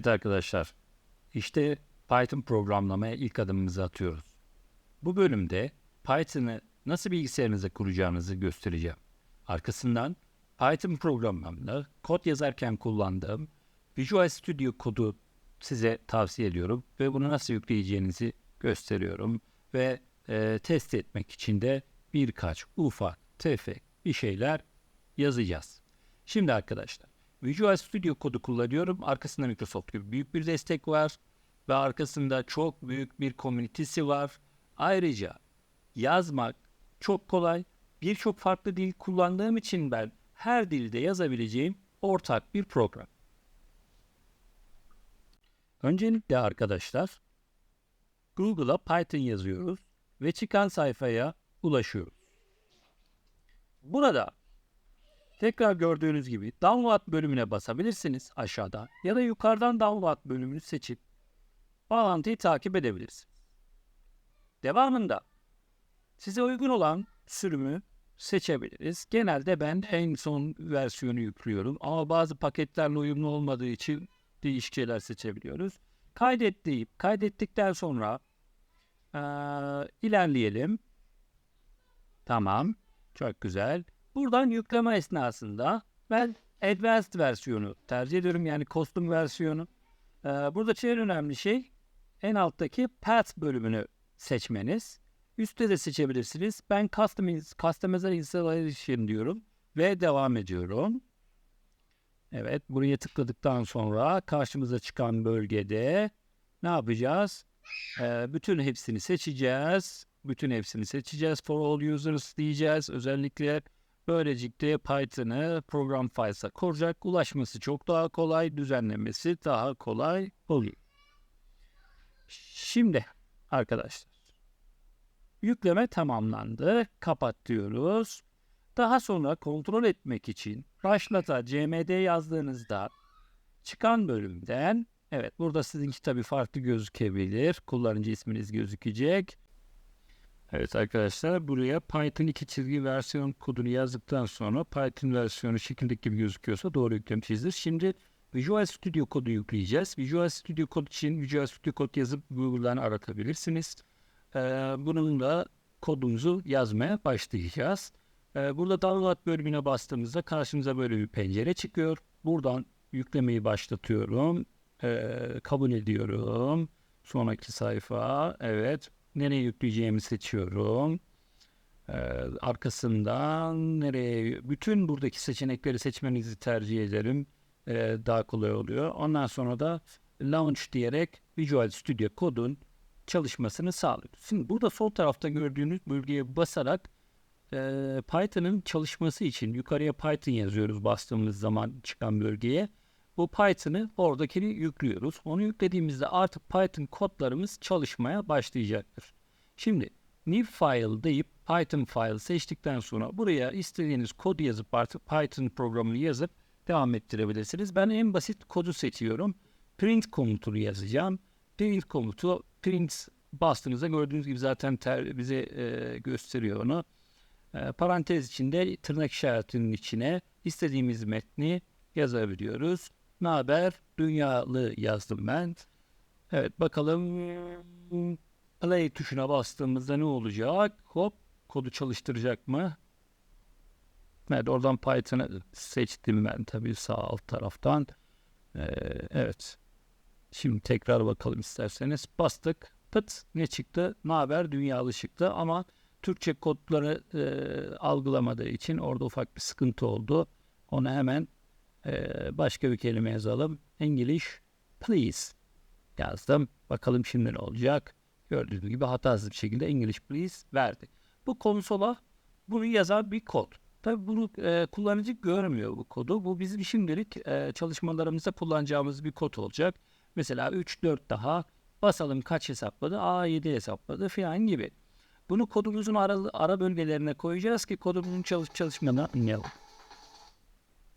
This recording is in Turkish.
Evet arkadaşlar, işte Python programlamaya ilk adımımızı atıyoruz. Bu bölümde Python'ı nasıl bilgisayarınıza kuracağınızı göstereceğim. Arkasından Python programlamada kod yazarken kullandığım Visual Studio kodu size tavsiye ediyorum ve bunu nasıl yükleyeceğinizi gösteriyorum ve e, test etmek için de birkaç ufak tefek bir şeyler yazacağız. Şimdi arkadaşlar Visual Studio kodu kullanıyorum. Arkasında Microsoft gibi büyük bir destek var ve arkasında çok büyük bir komünitesi var. Ayrıca yazmak çok kolay. Birçok farklı dil kullandığım için ben her dilde yazabileceğim ortak bir program. Öncelikle arkadaşlar Google'a Python yazıyoruz ve çıkan sayfaya ulaşıyoruz. Burada tekrar gördüğünüz gibi download bölümüne basabilirsiniz aşağıda ya da yukarıdan download bölümünü seçip bağlantıyı takip edebilirsiniz. Devamında size uygun olan sürümü seçebiliriz. Genelde ben en son versiyonu yüklüyorum ama bazı paketlerle uyumlu olmadığı için değişik seçebiliyoruz. Kaydet deyip kaydettikten sonra ee, ilerleyelim. Tamam. Çok güzel. Buradan yükleme esnasında ben Advanced versiyonu tercih ediyorum. Yani custom versiyonu. Ee, buradaki en önemli şey en alttaki Path bölümünü seçmeniz. Üstte de seçebilirsiniz. Ben Customize, Customize Installation diyorum ve devam ediyorum. Evet, buraya tıkladıktan sonra karşımıza çıkan bölgede ne yapacağız? Ee, bütün hepsini seçeceğiz. Bütün hepsini seçeceğiz. For all users diyeceğiz. Özellikle böylelikle Python'ı program files'a kuracak. Ulaşması çok daha kolay, düzenlemesi daha kolay oluyor. Şimdi arkadaşlar yükleme tamamlandı. Kapat diyoruz. Daha sonra kontrol etmek için başlata cmd yazdığınızda çıkan bölümden evet burada sizinki tabii farklı gözükebilir. Kullanıcı isminiz gözükecek. Evet arkadaşlar buraya Python 2 çizgi versiyon kodunu yazdıktan sonra Python versiyonu şekildeki gibi gözüküyorsa doğru yüklemişizdir. Şimdi Visual Studio kodu yükleyeceğiz. Visual Studio kod için Visual Studio kod yazıp Google'dan aratabilirsiniz. Ee, bununla kodumuzu yazmaya başlayacağız. Ee, burada download bölümüne bastığımızda karşımıza böyle bir pencere çıkıyor. Buradan yüklemeyi başlatıyorum. Ee, kabul ediyorum. Sonraki sayfa. Evet. Nereye yükleyeceğimi seçiyorum. Ee, arkasından nereye? Bütün buradaki seçenekleri seçmenizi tercih ederim. Ee, daha kolay oluyor. Ondan sonra da launch diyerek Visual Studio kodun çalışmasını sağlıyoruz. Şimdi burada sol tarafta gördüğünüz bölgeye basarak e, Python'ın çalışması için yukarıya Python yazıyoruz bastığımız zaman çıkan bölgeye. Bu Python'ı oradakini yüklüyoruz. Onu yüklediğimizde artık Python kodlarımız çalışmaya başlayacaktır. Şimdi new file deyip Python file seçtikten sonra buraya istediğiniz kodu yazıp artık Python programını yazıp devam ettirebilirsiniz. Ben en basit kodu seçiyorum. Print komutunu yazacağım. Print komutu print bastığınızda gördüğünüz gibi zaten ter, bize e, gösteriyor onu. E, parantez içinde tırnak işaretinin içine istediğimiz metni yazabiliyoruz. Ne haber? Dünyalı yazdım ben. Evet bakalım play tuşuna bastığımızda ne olacak? Hop kodu çalıştıracak mı? Evet oradan Python'ı seçtim ben tabii sağ alt taraftan. Ee, evet. Şimdi tekrar bakalım isterseniz. Bastık. Pıt ne çıktı? Ne haber? Dünyalı çıktı ama Türkçe kodları e, algılamadığı için orada ufak bir sıkıntı oldu. Onu hemen e, başka bir kelime yazalım. English please yazdım. Bakalım şimdi ne olacak? Gördüğünüz gibi hatasız bir şekilde English please verdi. Bu konsola bunu yazan bir kod. Tabii bunu e, kullanıcı görmüyor bu kodu. Bu bizim şimdilik e, çalışmalarımızda kullanacağımız bir kod olacak. Mesela 3 4 daha basalım kaç hesapladı? A 7 hesapladı falan gibi. Bunu kodumuzun ara, ara bölgelerine koyacağız ki kodumuzun çalışıp çalışmadığını anlayalım.